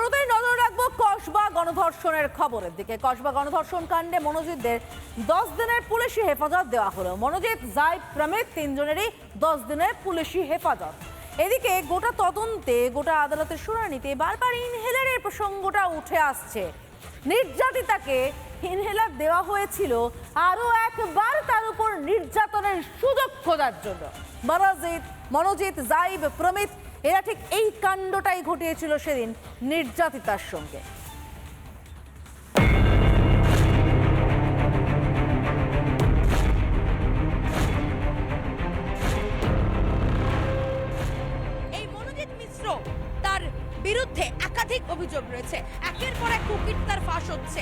শুরুতেই নজর রাখব কসবা গণধর্ষণের খবরের দিকে। কসবা গণধর্ষণ কাণ্ডে মনোজিৎদের দশ দিনের পুলিশি হেফাজত দেওয়া হলো। মনোজিৎ জাই প্রমিত তিনজনেরই দশ দিনের পুলিশি হেফাজত। এদিকে গোটা তদন্তে, গোটা আদালতের শুনানিতে বারবার ইনহেলারের প্রসঙ্গটা উঠে আসছে। নির্যাতিতাকে ইনহেলার দেওয়া হয়েছিল আরও একবার তার উপর নির্যাতনের সুযোগ খোঁজার জন্য। মনোজিৎ মনোজিৎ জাইব প্রমিত এরা ঠিক এই কাণ্ডটাই ঘটিয়েছিল সেদিন নির্যাতিতার সঙ্গে। এই মনোজিৎ মিশ্র তার বিরুদ্ধে একাধিক অভিযোগ রয়েছে। একের পর এক কুকিট তার ফাঁস হচ্ছে।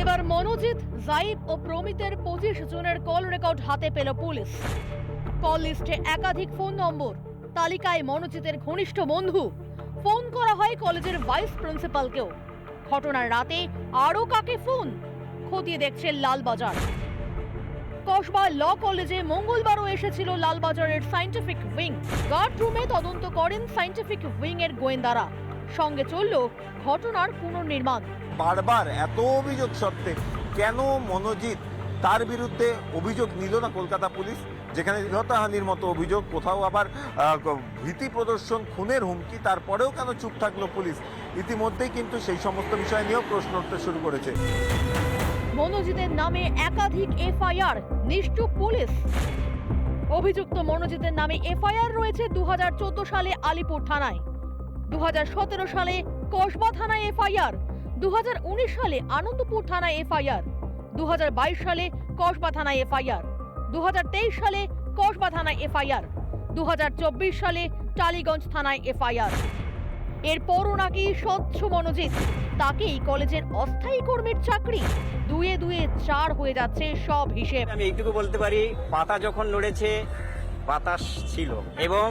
এবার মনোজিৎ জাইব ও প্রমিতের পঁচিশ জনের কল রেকর্ড হাতে পেল পুলিশ। কল লিস্টে একাধিক ফোন নম্বর। তালিকায় মনোজিতের ঘনিষ্ঠ বন্ধু। ফোন করা হয় কলেজের ভাইস প্রিন্সিপালকেও। ঘটনার রাতে আরও কাকে ফোন? খতিয়ে দেখছে লালবাজার। কসবা ল কলেজে মঙ্গলবারও এসেছিল লালবাজারের সায়েন্টিফিক উইং। গার্ড রুমে তদন্ত করেন সায়েন্টিফিক উইং এর গোয়েন্দারা। সঙ্গে চলল ঘটনার পুনর্নির্মাণ। বারবার এত অভিযোগ সত্ত্বে কেন মনোজিৎ তার বিরুদ্ধে অভিযোগ নিল না কলকাতা পুলিশ? যেখানে নিহতহানির মতো অভিযোগ, কোথাও আবার ভীতি প্রদর্শন, খুনের হুমকি, তারপরেও কেন চুপ থাকল পুলিশ? ইতিমধ্যেই কিন্তু সেই সমস্ত বিষয় নিয়েও প্রশ্ন উঠতে শুরু করেছে। মনোজিতের নামে একাধিক এফআইআর, নিশ্চুপ পুলিশ। অভিযুক্ত মনোজিতের নামে এফআইআর রয়েছে দু হাজার চোদ্দ সালে আলিপুর থানায়। দু হাজার সতেরো সালে কসবা থানায় এফআইআর। দু হাজার উনিশ সালে আনন্দপুর থানায় এফআইআর। দু হাজার বাইশ সালে কসবা থানায় এফআইআর। দু হাজার তেইশ সালে কসবা থানায় এফআইআর দু হাজার চব্বিশ সালে টালিগঞ্জ থানায় এফআইআর। এরপরও নাকি স্বচ্ছ মনোজিৎ, তাকেই কলেজের অস্থায়ী কর্মীর চাকরি দুয়ে দুয়ে চার হয়ে যাচ্ছে সব হিসেব। আমি এইটুকু বলতে পারি, পাতা যখন নড়েছে বাতাস ছিল। এবং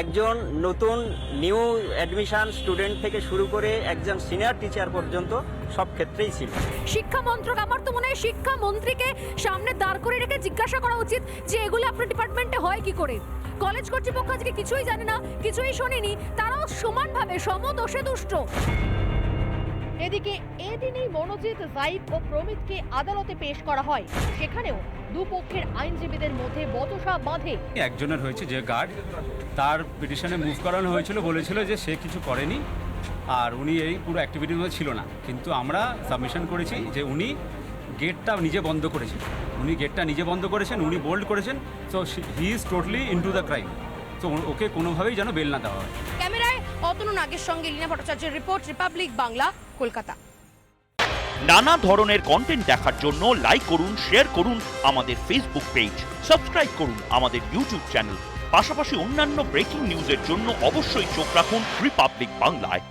একজন নতুন নিউ অ্যাডমিশন স্টুডেন্ট থেকে শুরু করে একজন সিনিয়র টিচার পর্যন্ত সব ক্ষেত্রেই ছিল। শিক্ষা মন্ত্রক, আমার তো মনে হয় শিক্ষা মন্ত্রীকে সামনে দাঁড় করে রেখে জিজ্ঞাসা করা উচিত যে এগুলো আপনার ডিপার্টমেন্টে হয় কি করে? কলেজ কর্তৃপক্ষ আজকে কিছুই জানে না, কিছুই শোনেনি, তারাও সমানভাবে সমদোষে দুষ্ট। এদিকে এদিনেই মনোজিৎ জাইব ও প্রমিতকে আদালতে পেশ করা হয়। সেখানেও দুপক্ষের আইনজীবীদের মধ্যে বচসা বাঁধে। একজনের হয়েছে যে গার্ড তার পিটিশনে মুভ করানো হয়েছিল বলেছিল যে সে কিছু করেনি আর উনি এই পুরো অ্যাক্টিভিটির মধ্যে ছিল না। কিন্তু আমরা সাবমিশন করেছি যে উনি গেটটা নিজে বন্ধ করেছেন। উনি গেটটা নিজে বন্ধ করেছেন উনি বোল্ড করেছেন so he is totally into the crime তো ওকে কোনোভাবেই যেন বেল না দেওয়া হয়। অতনু নাগের সঙ্গে রিনা ভট্টাচার্যের রিপোর্ট, রিপাবলিক বাংলা, কলকাতা। নানা ধরনের কন্টেন্ট দেখার জন্য লাইক করুন শেয়ার করুন আমাদের ফেসবুক পেজ সাবস্ক্রাইব করুন আমাদের ইউটিউব চ্যানেল পাশাপাশি অন্যান্য ব্রেকিং নিউজের জন্য অবশ্যই চোখ রাখুন রিপাবলিক বাংলায়